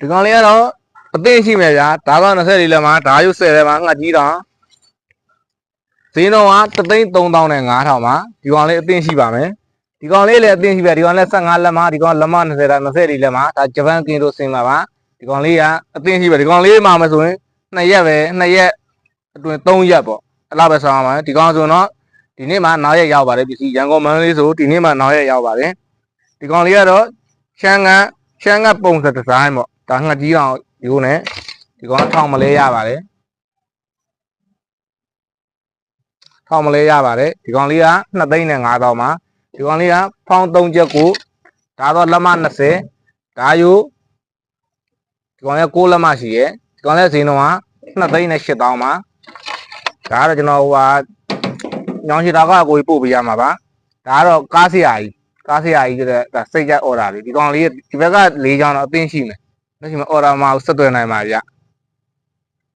ဒီကောင်လေးကတော့အသိရှိမယ်ဗျာဒါကတော့24လက်မှာဓာရုပ်10လက်မှာငှက်ကြီးတောင်ဈေးနှုန်းက3သိန်း3000နဲ့9000မှာဒီကောင်လေးအသိရှိပါမယ်ဒီကောင်လေးလည်းအသိရှိပါဒီကောင်လည်း15လက်မှာဒီကောင်လက်မ20တာ24လက်မှာဒါဂျပန်ကင်တို့ဆင်ပါပါဒီကောင်လေးကအသိရှိပါဒီကောင်လေးမှာမယ်ဆိုရင်2ရက်ပဲ2ရက်အတွင်း3ရက်ပေါ့အဲ့လောက်ပဲဆောင်းရမှာဒီကောင်ဆိုတော့ဒီနေ့မှနောက်ရက်ရောက်ပါတယ်ပစ္စည်းရန်ကုန်မန္တလေးဆိုဒီနေ့မှနောက်ရက်ရောက်ပါတယ်ဒီကောင်လေးကတော့ရှမ်းက ရှမ်းကပုံစံဒီဇိုင်းပေါ့ဒါငှက်ကြီးအောင်ဒီကိုနဲ့ဒီကောင်ထောင်မလဲရပါတယ်ထောင်မလဲရပါတယ်ဒီကောင်လေးက2သိန်းနဲ့5000မှာဒီကောင်လေးကဖောင်း3ချက်ကိုဒါတော့လက်မ20ဒါယူဒီကောင်လေး6လက်မရှိရယ်ဒီကောင်လေးဈေးနှုန်းက2သိန်းနဲ့8000မှာဒါကတော့ကျွန်တော်ဟိုဟာညောင်ရှိတာကကိုကြီးပို့ပေးရမှာပါဒါကတော့ကားဆရာကြီး ကားဆရာကြီးတဲ့ဒါစိတ်ကြ order လေးဒီကောင်လေးဒီဘက်က၄ချောင်းတော့အသိရှိမယ်လက်ရှိမှာ order မှာဆက်သွယ်နိုင်ပါဗျ